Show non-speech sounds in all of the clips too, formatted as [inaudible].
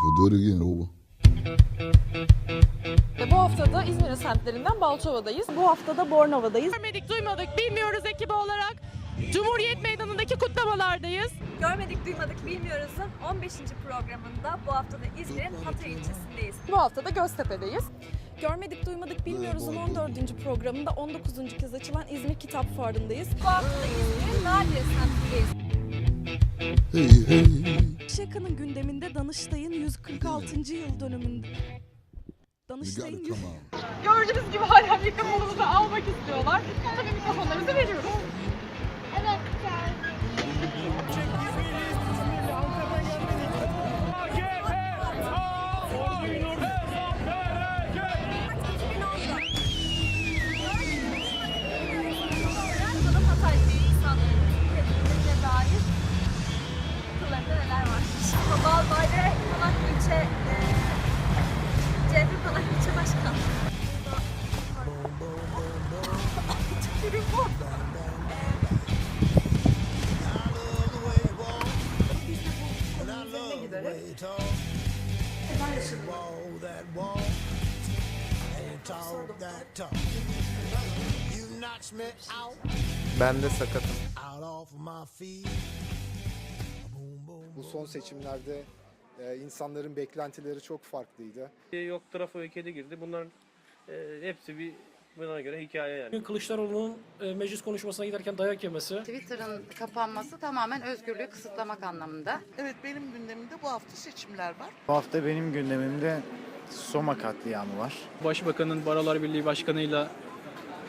We'll do it again. Over. Ve bu hafta da İzmir'in semtlerinden Balçova'dayız. Bu hafta da Bornova'dayız. Görmedik, duymadık, bilmiyoruz ekibi olarak Cumhuriyet Meydanı'ndaki kutlamalardayız. Görmedik Duymadık Bilmiyoruz'un 15. programında bu hafta da İzmir'in Hatay ilçesindeyiz. Bu hafta da Göztepe'deyiz. Görmedik Duymadık Bilmiyoruz'un 14. programında 19. kez açılan İzmir Kitap Fuarı'ndayız. Bu hafta da İzmir'in Nadire semtindeyiz. Hey, hey. Şaka'nın gündeminde Danıştay'ın 146. yıl dönümünde. Danıştay'ın gotta 100 come out. Gördüğünüz gibi hala mikrofonumuzu almak istiyorlar. Tabii mikrofonlarımızı veriyoruz. Yaşanıyor? Ben de sakatım. Bu son seçimlerde e, insanların beklentileri çok farklıydı. Yok trafoya kedi girdi. Bunlar e, hepsi bir buna göre hikaye yani. Kılıçdaroğlu'nun e, meclis konuşmasına giderken dayak yemesi. Twitter'ın kapanması tamamen özgürlüğü kısıtlamak anlamında. Evet benim gündemimde bu hafta seçimler var. Bu hafta benim gündemimde Soma katliamı var. Başbakanın Baralar Birliği Başkanı'yla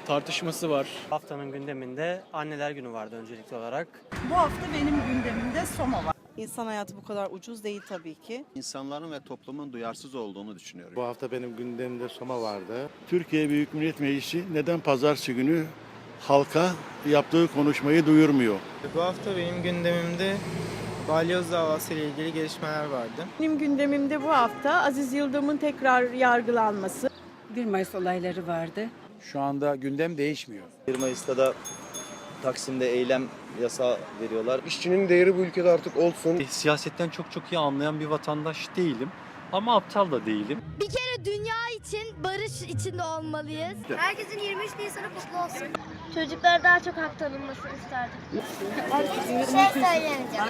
tartışması var. Haftanın gündeminde anneler günü vardı öncelikli olarak. Bu hafta benim gündemimde Soma var. İnsan hayatı bu kadar ucuz değil tabii ki. İnsanların ve toplumun duyarsız olduğunu düşünüyorum. Bu hafta benim gündemimde Soma vardı. Türkiye Büyük Millet Meclisi neden pazartesi günü halka yaptığı konuşmayı duyurmuyor? Bu hafta benim gündemimde balyoz davası ile ilgili gelişmeler vardı. Benim gündemimde bu hafta Aziz Yıldırım'ın tekrar yargılanması. 1 Mayıs olayları vardı. Şu anda gündem değişmiyor. 1 Mayıs'ta da Taksim'de eylem yasa veriyorlar. İşçinin değeri bu ülkede artık olsun. Siyasetten çok çok iyi anlayan bir vatandaş değilim. Ama aptal da değilim. Bir kere dünya için barış içinde olmalıyız. Herkesin 23 Nisan'ı kutlu olsun. Çocuklara daha çok hak tanınmasını isterdim. Bir şey söyleyemeyeceğim.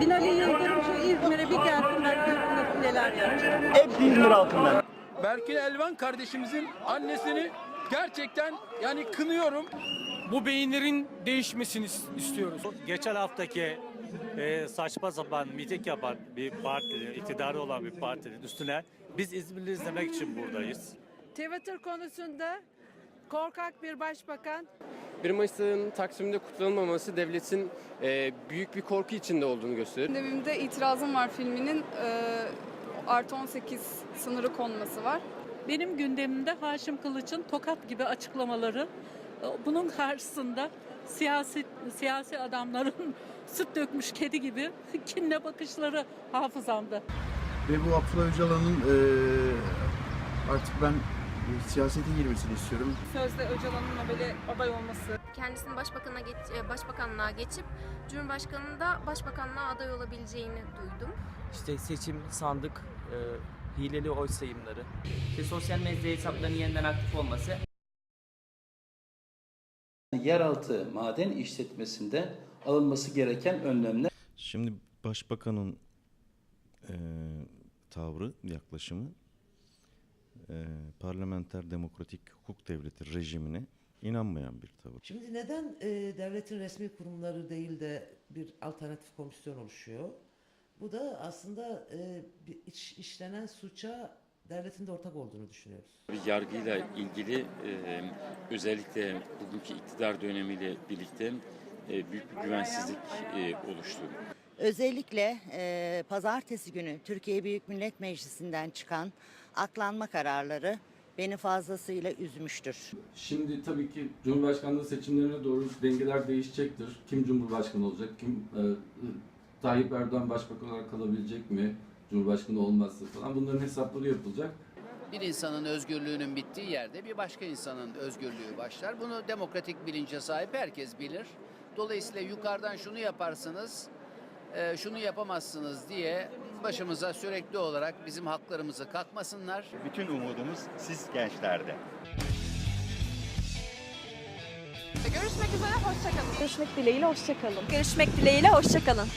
Binali Yıldırım şu İzmir'e bir gelsin ben neler yapacağım. Hep İzmir halkından. Berkin Elvan kardeşimizin annesini gerçekten yani kınıyorum. Bu beyinlerin değişmesini istiyoruz. Geçen haftaki e, saçma sapan miting yapan bir partinin, iktidarı olan bir partinin üstüne biz İzmirli izlemek için buradayız. Twitter konusunda korkak bir başbakan 1 Mayıs'ın Taksim'de kutlanılmaması devletin e, büyük bir korku içinde olduğunu gösteriyor. Gündemimde itirazım var filminin artı 18 sınırı konması var. benim gündemimde Haşim Kılıç'ın tokat gibi açıklamaları. Bunun karşısında siyasi siyasi adamların [laughs] süt dökmüş kedi gibi [laughs] kinle bakışları hafızamda. Ve bu Abdullah Öcalan'ın eee, artık ben siyasete girmesini istiyorum. Sözde Öcalan'ın böyle aday olması. Kendisinin başbakanına geç, e, başbakanlığa geçip Cumhurbaşkanı'nın da başbakanlığa aday olabileceğini duydum. İşte seçim, sandık, hileli oy sayımları. İşte sosyal medya hesaplarının yeniden aktif olması Yeraltı maden işletmesinde alınması gereken önlemler. Şimdi başbakanın eee, tavrı, yaklaşımı eee, parlamenter demokratik hukuk devleti rejimine inanmayan bir tavır. Şimdi neden e, devletin resmi kurumları değil de bir alternatif komisyon oluşuyor? Bu da aslında e, bir iş- işlenen suça devletin de ortak olduğunu düşünüyoruz. Yargıyla ilgili e, özellikle bugünkü iktidar dönemiyle birlikte e, büyük bir güvensizlik e, oluştu. Özellikle e, pazartesi günü Türkiye Büyük Millet Meclisi'nden çıkan aklanma kararları beni fazlasıyla üzmüştür. Şimdi tabii ki Cumhurbaşkanlığı seçimlerine doğru dengeler değişecektir. Kim Cumhurbaşkanı olacak, kim e, Tayyip Erdoğan başbakan olarak kalabilecek mi, Cumhurbaşkanı olmazsa falan bunların hesapları yapılacak. Bir insanın özgürlüğünün bittiği yerde bir başka insanın özgürlüğü başlar. Bunu demokratik bilince sahip herkes bilir. Dolayısıyla yukarıdan şunu yaparsınız, e, şunu yapamazsınız diye başımıza sürekli olarak bizim haklarımızı kalkmasınlar. Bütün umudumuz siz gençlerde. Görüşmek üzere, hoşçakalın. Görüşmek dileğiyle hoşçakalın. Görüşmek dileğiyle, hoşçakalın.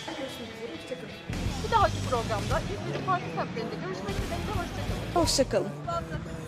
Bir dahaki programda İzmir Parti Kampları'nda görüşmek dileğiyle, hoşçakalın. Hoşçakalın.